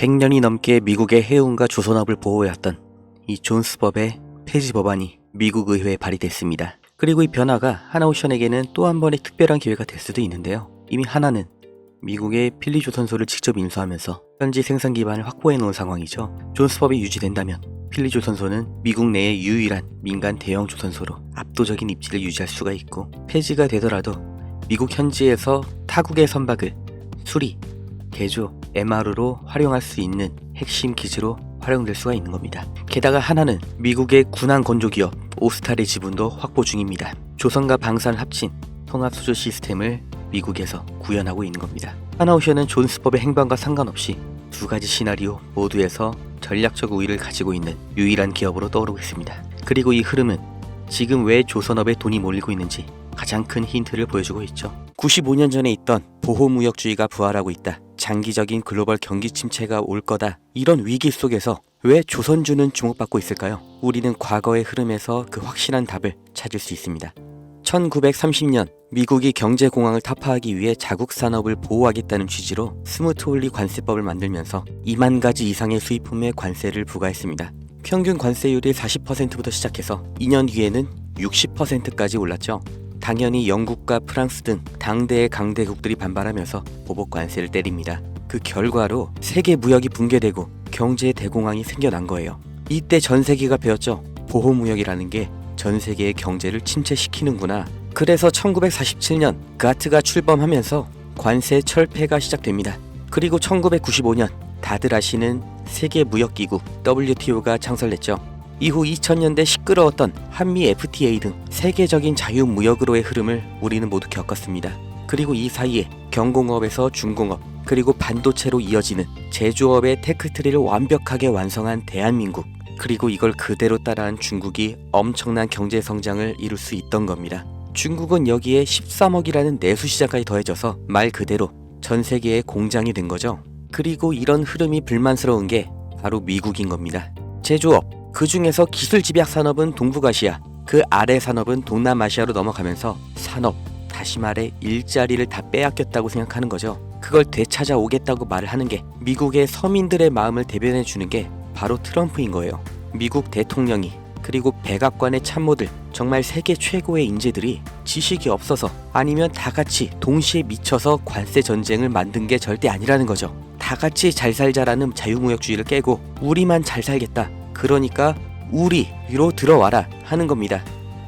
100년이 넘게 미국의 해운과 조선업을 보호해왔던 이 존스법의 폐지 법안이 미국 의회에 발의됐습니다. 그리고 이 변화가 하나오션에게는 또 한 번의 특별한 기회가 될 수도 있는데요. 이미 하나는 미국의 필리 조선소를 직접 인수하면서 현지 생산 기반을 확보해 놓은 상황이죠. 존스법이 유지된다면 필리 조선소는 미국 내의 유일한 민간 대형 조선소로 압도적인 입지를 유지할 수가 있고 폐지가 되더라도 미국 현지에서 타국의 선박을 수리, 개조, MR로 활용할 수 있는 핵심 기지로 활용될 수가 있는 겁니다. 게다가 하나는 미국의 군함 건조 기업 오스탈의 지분도 확보 중입니다. 조선과 방산을 합친 통합 수조 시스템을 미국에서 구현하고 있는 겁니다. 하나오션은 존스법의 행방과 상관없이 두 가지 시나리오 모두에서 전략적 우위를 가지고 있는 유일한 기업으로 떠오르고 있습니다. 그리고 이 흐름은 지금 왜 조선업에 돈이 몰리고 있는지 가장 큰 힌트를 보여주고 있죠. 95년 전에 있던 보호무역주의가 부활하고 있다. 장기적인 글로벌 경기 침체가 올 거다. 이런 위기 속에서 왜 조선주는 주목받고 있을까요? 우리는 과거의 흐름에서 그 확실한 답을 찾을 수 있습니다. 1930년 미국이 경제공황을 타파하기 위해 자국 산업을 보호하겠다는 취지로 스무트홀리 관세법을 만들면서 2만 가지 이상의 수입품에 관세를 부과했습니다. 평균 관세율이 40%부터 시작해서 2년 뒤에는 60%까지 올랐죠. 당연히 영국과 프랑스 등 당대의 강대국들이 반발하면서 보복 관세를 때립니다. 그 결과로 세계 무역이 붕괴되고 경제 대공황이 생겨난 거예요. 이때 전 세계가 배웠죠. 보호 무역이라는 게 전 세계의 경제를 침체시키는구나. 그래서 1947년 가트가 출범하면서 관세 철폐가 시작됩니다. 그리고 1995년 다들 아시는 세계 무역 기구 WTO가 창설됐죠. 이후 2000년대 시끄러웠던 한미 FTA 등 세계적인 자유무역으로의 흐름을 우리는 모두 겪었습니다. 그리고 이 사이에 경공업에서 중공업 그리고 반도체로 이어지는 제조업의 테크트리를 완벽하게 완성한 대한민국 그리고 이걸 그대로 따라한 중국이 엄청난 경제 성장을 이룰 수 있던 겁니다. 중국은 여기에 13억이라는 내수 시장까지 더해져서 말 그대로 전 세계의 공장이 된 거죠. 그리고 이런 흐름이 불만스러운 게 바로 미국인 겁니다. 제조업, 그 중에서 기술 집약 산업은 동북아시아, 그 아래 산업은 동남아시아로 넘어가면서 산업, 다시 말해 일자리를 다 빼앗겼다고 생각하는 거죠. 그걸 되찾아오겠다고 말을 하는 게 미국의 서민들의 마음을 대변해 주는 게 바로 트럼프인 거예요. 미국 대통령이 그리고 백악관의 참모들 정말 세계 최고의 인재들이 지식이 없어서 아니면 다 같이 동시에 미쳐서 관세 전쟁을 만든 게 절대 아니라는 거죠. 다 같이 잘 살자라는 자유무역주의를 깨고 우리만 잘 살겠다. 그러니까 우리로 들어와라 하는 겁니다.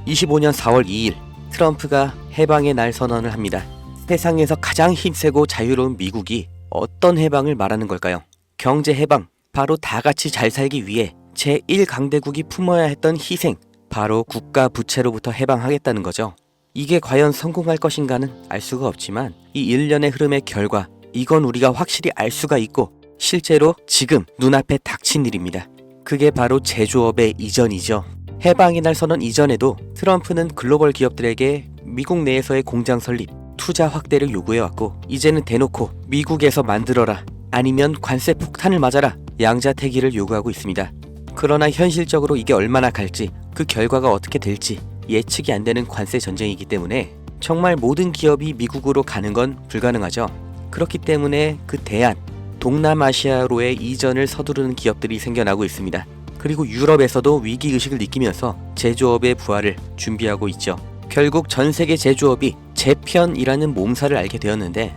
25년 4월 2일 트럼프가 해방의 날 선언을 합니다. 세상에서 가장 힘세고 자유로운 미국이 어떤 해방을 말하는 걸까요? 경제 해방, 바로 다 같이 잘 살기 위해 제1강대국이 품어야 했던 희생, 바로 국가 부채로부터 해방하겠다는 거죠. 이게 과연 성공할 것인가는 알 수가 없지만 이 일련의 흐름의 결과 이건 우리가 확실히 알 수가 있고 실제로 지금 눈앞에 닥친 일입니다. 그게 바로 제조업의 이전이죠. 해방의 날 선언 이전에도 트럼프는 글로벌 기업들에게 미국 내에서의 공장 설립, 투자 확대를 요구해왔고 이제는 대놓고 미국에서 만들어라 아니면 관세 폭탄을 맞아라 양자택일을 요구하고 있습니다. 그러나 현실적으로 이게 얼마나 갈지 그 결과가 어떻게 될지 예측이 안 되는 관세 전쟁이기 때문에 정말 모든 기업이 미국으로 가는 건 불가능하죠. 그렇기 때문에 그 대안 동남아시아로의 이전을 서두르는 기업들이 생겨나고 있습니다. 그리고 유럽에서도 위기 의식을 느끼면서 제조업의 부활을 준비하고 있죠. 결국 전 세계 제조업이 재편이라는 몸살을 앓게 되었는데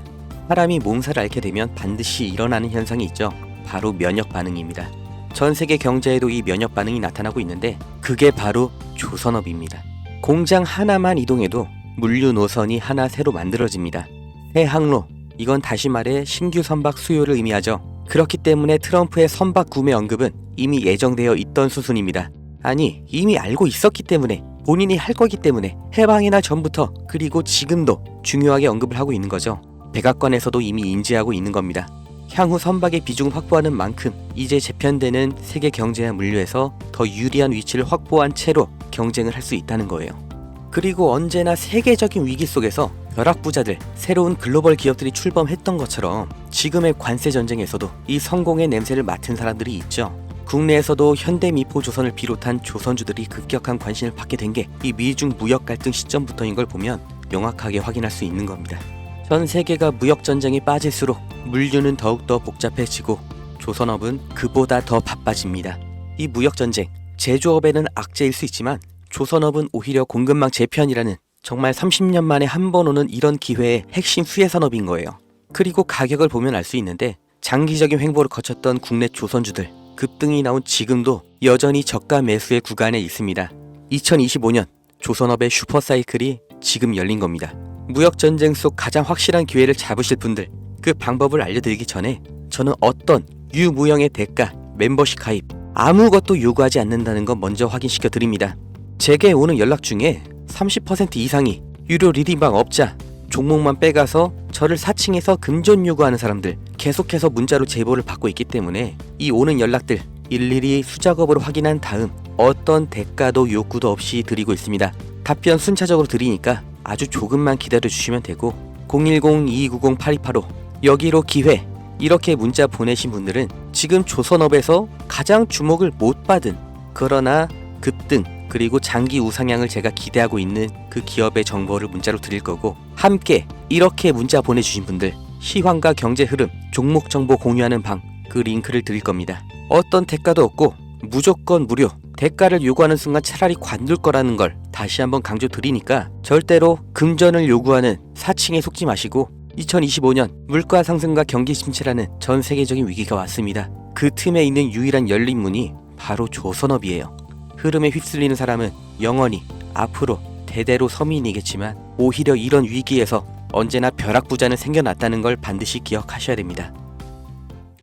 사람이 몸살을 앓게 되면 반드시 일어나는 현상이 있죠. 바로 면역 반응입니다. 전 세계 경제에도 이 면역 반응이 나타나고 있는데 그게 바로 조선업입니다. 공장 하나만 이동해도 물류 노선이 하나 새로 만들어집니다. 새 항로, 이건 다시 말해 신규 선박 수요를 의미하죠. 그렇기 때문에 트럼프의 선박 구매 언급은 이미 예정되어 있던 수순입니다. 아니, 이미 알고 있었기 때문에 본인이 할 거기 때문에 해방이나 전부터 그리고 지금도 중요하게 언급을 하고 있는 거죠. 백악관에서도 이미 인지하고 있는 겁니다. 향후 선박의 비중을 확보하는 만큼 이제 재편되는 세계 경제와 물류에서 더 유리한 위치를 확보한 채로 경쟁을 할 수 있다는 거예요. 그리고 언제나 세계적인 위기 속에서 벼락부자들, 새로운 글로벌 기업들이 출범했던 것처럼 지금의 관세 전쟁에서도 이 성공의 냄새를 맡은 사람들이 있죠. 국내에서도 현대 미포 조선을 비롯한 조선주들이 급격한 관심을 받게 된 게 이 미중 무역 갈등 시점부터인 걸 보면 명확하게 확인할 수 있는 겁니다. 전 세계가 무역 전쟁에 빠질수록 물류는 더욱더 복잡해지고 조선업은 그보다 더 바빠집니다. 이 무역 전쟁, 제조업에는 악재일 수 있지만 조선업은 오히려 공급망 재편이라는 정말 30년 만에 한 번 오는 이런 기회의 핵심 수혜 산업인 거예요. 그리고 가격을 보면 알 수 있는데 장기적인 횡보를 거쳤던 국내 조선주들 급등이 나온 지금도 여전히 저가 매수의 구간에 있습니다. 2025년 조선업의 슈퍼사이클이 지금 열린 겁니다. 무역 전쟁 속 가장 확실한 기회를 잡으실 분들 그 방법을 알려드리기 전에 저는 어떤 유무형의 대가, 멤버십 가입 아무것도 요구하지 않는다는 것 먼저 확인시켜 드립니다. 제게 오는 연락 중에 30% 이상이 유료 리딩방 업자 종목만 빼가서 저를 사칭해서 금전 요구하는 사람들 계속해서 문자로 제보를 받고 있기 때문에 이 오는 연락들 일일이 수작업으로 확인한 다음 어떤 대가도 요구도 없이 드리고 있습니다. 답변 순차적으로 드리니까 아주 조금만 기다려 주시면 되고 010-2290-8285 여기로 기회 이렇게 문자 보내신 분들은 지금 조선업에서 가장 주목을 못 받은 그러나 급등 그리고 장기 우상향을 제가 기대하고 있는 그 기업의 정보를 문자로 드릴 거고 함께 이렇게 문자 보내주신 분들 시황과 경제 흐름 종목 정보 공유하는 방 그 링크를 드릴 겁니다. 어떤 대가도 없고 무조건 무료 대가를 요구하는 순간 차라리 관둘 거라는 걸 다시 한번 강조 드리니까 절대로 금전을 요구하는 사칭에 속지 마시고 2025년 물가 상승과 경기 침체라는 전 세계적인 위기가 왔습니다. 그 틈에 있는 유일한 열린 문이 바로 조선업이에요. 흐름에 휩쓸리는 사람은 영원히 앞으로 대대로 서민이겠지만 오히려 이런 위기에서 언제나 벼락부자는 생겨났다는 걸 반드시 기억하셔야 됩니다.